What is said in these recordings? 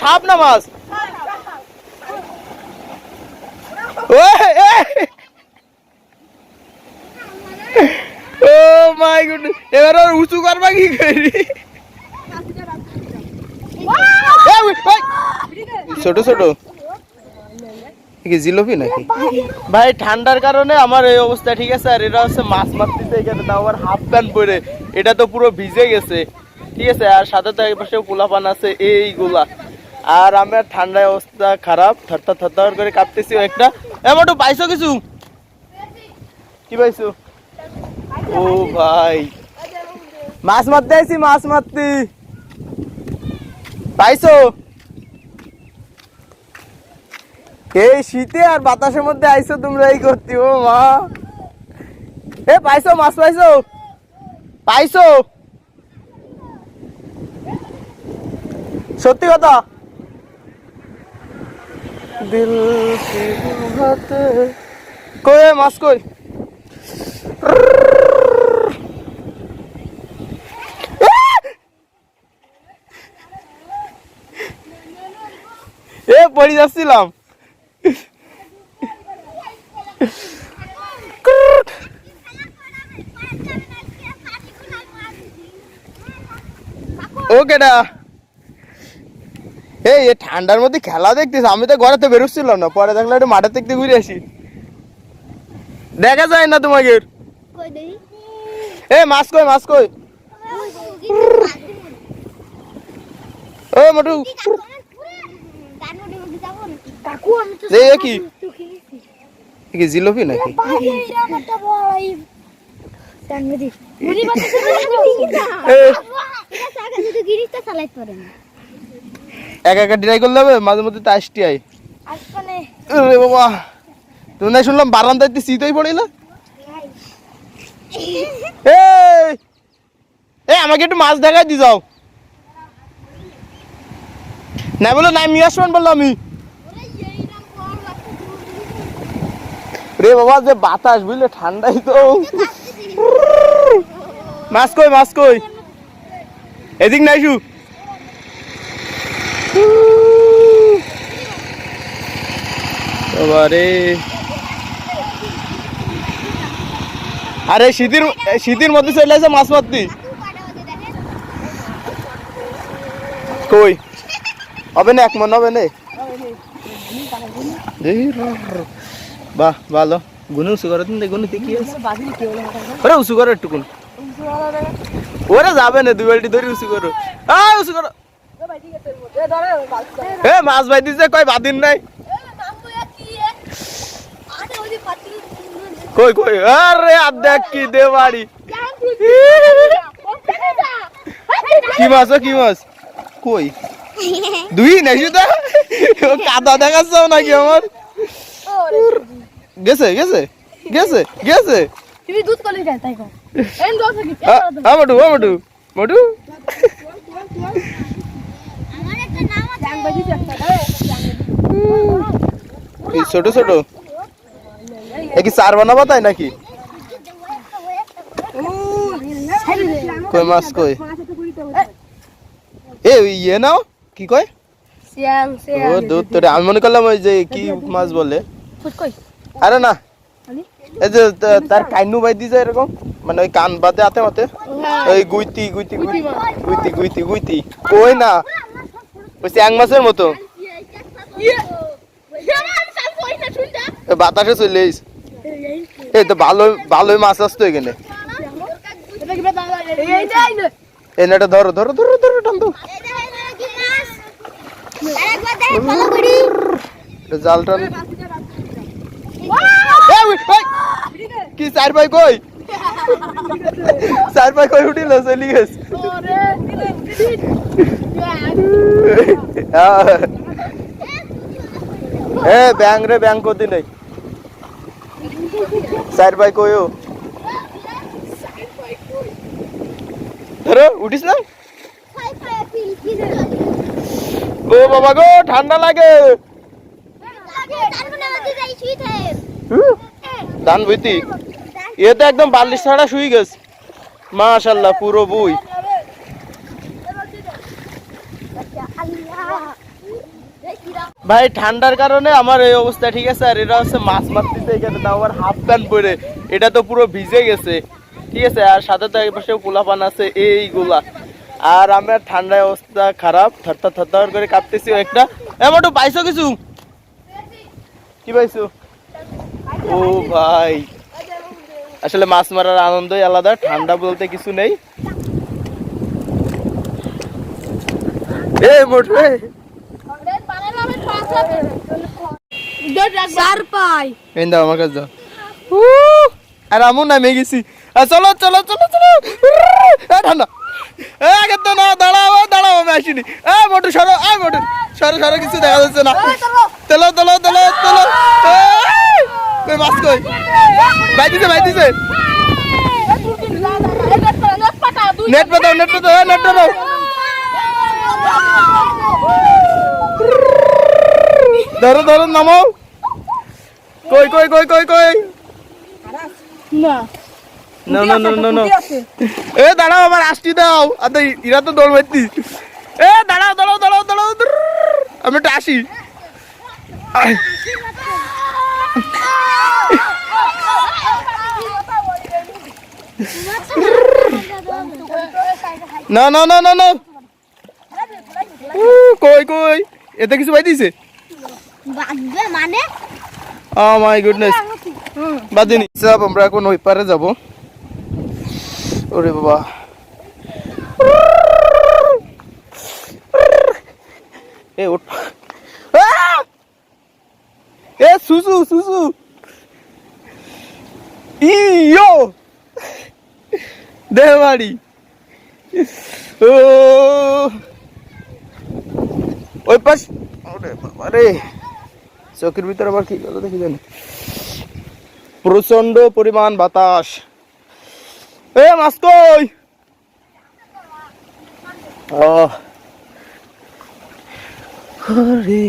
সাপ না মাছ ও মাই গুড এবার ওর উঁচু করবা কি। ছোট ছোট। জিলোপি নাকি? ভাই, ঠান্ডার কারণে আমার এই অবস্থা ঠিক আছে, আর এটা হচ্ছে মাছ মারতেছে, এখানে তাও আমার হাফ প্যান্ট পরে। এটা তো পুরো ভিজে গেছে। ঠিক আছে, আর সাথে তো পাশে পোলাপান আছে, এইগুলা। আর আমার ঠান্ডায় অবস্থা খারাপ, থরথর থরথর করে কাঁপতেছি একটা এমন পাইছো কিছু? কি পাইছো? ও ভাই। মাছ মারতে আইছি, মাছ মারতে। পাইছো? এই শীতে আর বাতাসের মধ্যে আইছো তোমরা এই করতে, ও মা। এ, পাইছো, মাছ পাইছো? পাইছো? সত্যি কথা? দিল কই মাছ কই? এ পড়ে যাচ্ছিলাম। ও কেডা এই এ ঠান্ডার মধ্যে খেলা দেখতেছ আমি তো ঘরে তো বেরোচ্ছিলাম না পরে দেখলে একটু মাঠের দেখতে ঘুরে আসি। দেখা যায় না তোমাকে। এ মাছ কই মাছ কই? ও মোটু। কাকু আমি তো এই, এ কি? জিলোপি নাকি? এ, এক একা করলে হবে? মাঝে মধ্যে তো আসটি আই রে বাবা। তুমি না শুনলাম বারান্দায় শীতই পড়িল? এই! এই আমাকে একটু মাছ দেখাই দি যাও। না বলো না আমি আসবেন বলল আমি। রে বাবা যে বাতাস বুঝলে ঠান্ডাই তো। মাছ কই মাছ কই? এদিক নাই শু বাবা রে আরে শীতের শীতের মধ্যে চলে আসে মাছ মারতি। কই? হবে না, এক মন হবে না? বাহ, ভালো। গুনে উঁচু করে গুনে আছে। ওরে উঁচু করো একটুকুন। ওরে যাবে না দুই বালটি ধরে উঁচু করো। আয় উঁচু করো। এ মাছ ভাই দিছে কই বাদিন নাই? কই কই আরে আর দেখ কি দে বাড়ি। কি মাছ কি মাছ? কই? দুই নাই শুধু ও কাদা দেখাচ্ছ নাকি আমার? গেছে গেছে গেছে গেছে। তুমি দুধ কলি তাই কি আ মটু ও মটু ছোট ছোট। কি চার বানাবা তাই নাকি? কই মাছ কই? এ ইয়ে নাও কি কয়? ও দুধ তোরে আমি মনে করলাম ওই যে কি মাছ বলে। আরে না? এই যে তার কাইনু বাই দিয়ে যায় এরকম। মানে ওই কান বাদে হাতে মাতে? ওই গুইতি গুইতি গুইতি। গুইতি গুইতি কই না? ওই চ্যাং মাছের মতো। বাতাসে চলে আইস। এই তো ভালো ভালোই মাছ আসতো এখানে। এই নেটা ধরো ধরো ধরো ধরো টান জাল টান। কি চার ভাই কই? চার ভাই কই উঠিল চলি গেছে। এ ব্যাং রে ব্যাং কদি নাই চার ভাই কইও ধরো উঠিস না? ও বাবা গো ঠান্ডা লাগে। হুঁ, ধান বইতি এ তো একদম বালিশ ছাড়া শুয়ে গেছে। মাশাল্লাহ পুরো বই। ভাই, ঠান্ডার কারণে আমার এই অবস্থা ঠিক আছে, আর এটা হচ্ছে মাছ মারতেছে, এখানে তাও আবার হাফ প্যান্ট পরে। এটা তো পুরো ভিজে গেছে, ঠিক আছে, আর সাথে তো এই পাশে পোলাপান আছে, এইগুলা। আর আমার ঠান্ডায় অবস্থা খারাপ থরথর থরথর করে কাঁপতেছি একটা। এমন পাইছো কিছু? কি পাইছো? ও ভাই। আসলে মাছ মারার আনন্দই আলাদা ঠান্ডা বলতে কিছু নেই। আমার কাছে আর নামে গেছি। চলো চলো চলো চলো। ঠান্ডা। আগে তো না দাঁড়াও এ, দাঁড়াও আমি আসিনি। এ মোটু সরো এ মোটু। সরো সরো কিছু দেখা যাচ্ছে না। তেলো তেলো তেলো তেলো। এই, কই মাছ কই? ভাই দিছে ভাই দিছে। নেট পাতাও নেট পাতাও এ, নেট পাতাও ধরো ধরো নামাও। কই কই কই কই কই? না। না না না না এ দাঁড়াও আমার আসটি দাও। আর তো ইরা তো দৌড় মারতি। এ দাঁড়াও দাঁড়াও দাঁড়াও দাঁড়াও। আমি একটু আসি। না না না না না। কই কই? এতে কিছু পাই দিছে মানে মাই গুডনেস বাদিনি সব আমরা এখন ওই পারে যাব। ওরে বাবা। এ, ওঠ! এ সুসু সুসু ইয়ো। দেবাড়ি ও। ওই পাশ। ওরে বাবা চোখের ভিতরে আবার কি গেল দেখি জানি। প্রচণ্ড পরিমাণ বাতাস। এ মাছ। আরে,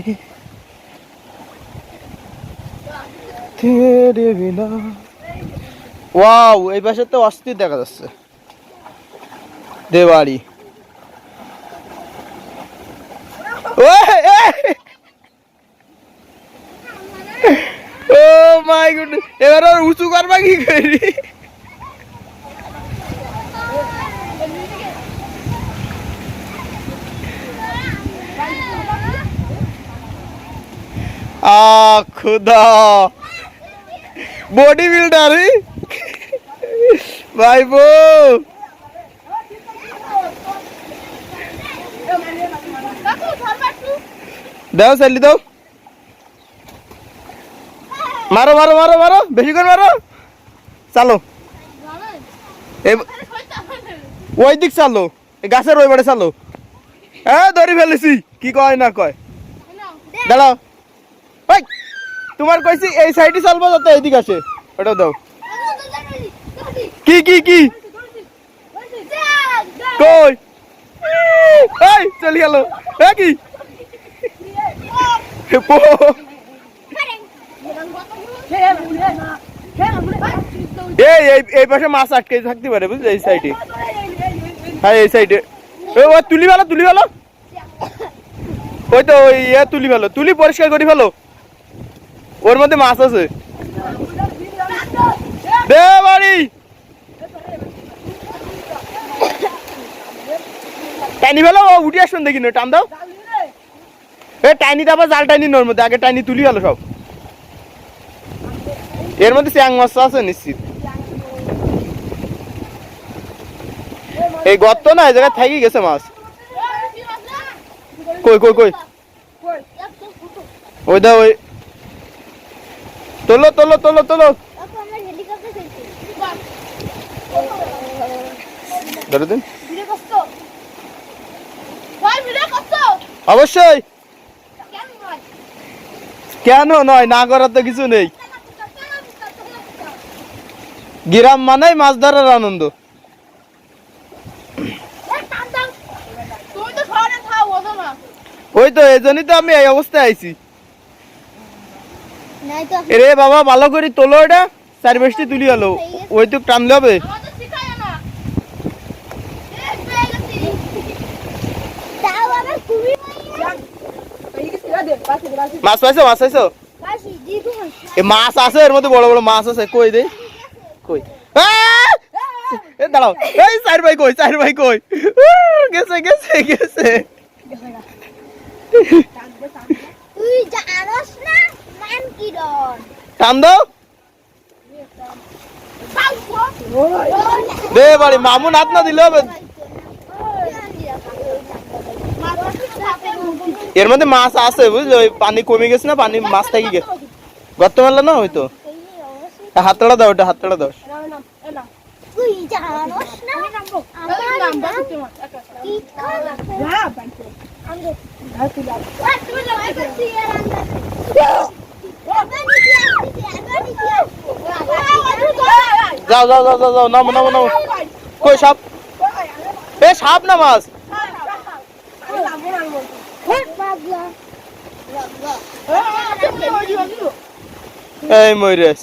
বিনা ওয়াও, এই পাশে তো অস্থির দেখা যাচ্ছে। দেবাড়ি ও মাই গুড, এবার আর উঁচু করবা কি করি? আ খুদা বডি বিল্ডার ভাই বো দাও চালি দাও। মারো মারো মারো মারো, বেশি করে মারো। চালো। ওই দিক চালো গাছের ওই বাড়ি চালো। হ্যাঁ ধরে ফেলেছি। কি কয় না কয়। দাঁড়াও। তোমার কইছি এই সাইডে চলবো যত এইদিক আসে। ওটা দাও। কি কি কি? কই? এই, চলে গেল। এ কি? এই এই পাশে মাছ আটকে থাকতে পারে, বুঝলি, এই সাইডে। হ্যাঁ এই সাইডে। ও, তুলি ভালো তুলি ভালো ওই তো, ওই ইয়ে তুলি ভালো তুলি পরিষ্কার করি ভালো ওর মধ্যে মাছ আছে। দে বাড়ি। টাইনি ও উঠে আসুন দেখি টান দাও। এ, টাইনি আবার জাল টাইনি নোর মধ্যে, আগে টাইনি তুলি ভালো সব। এর মধ্যে চ্যাং মাছ আছে নিশ্চিত। এই গর্ত না, এই জায়গায় থাকি গেছে মাছ। কই কই কই? ওই দা ওই তোলো তোলো তোলো তোলো। ধরে দিন। অবশ্যই। কেন নয়? না করার তো কিছু নেই। গ্রাম মানেই মাছ ধরার আনন্দ। ওই তো এই জন্যই তো আমি এই অবস্থায় আইছি। রে বাবা ভালো করে তোলো এটা সার্ভিসটি তুলি আলো। ওই তো টানলে হবে। মাছ পাইছো মাছ পাইছো? এ মাছ আছে এর মধ্যে বড় বড় মাছ আছে কই দে? কই? এ দাঁড়াও। এই চার ভাই কই চার ভাই কই? গেছে গেছে গেছে। টান দাও দে বাড়ি মামুন হাত না দিলে হবে। এর মধ্যে মাছ আছে, বুঝলো? ওই পানি কমে গেছে না, পানি মাছ থাকি গেছে। গর্ত মেলা না হয়তো? হাতড়া দাও, ওটা হাতড়া দাও। তুই যাও যাও যাও যাও যাও নামো নামো নামো কই সাপ এ সাপ না মাছ এই ময়ূরেশ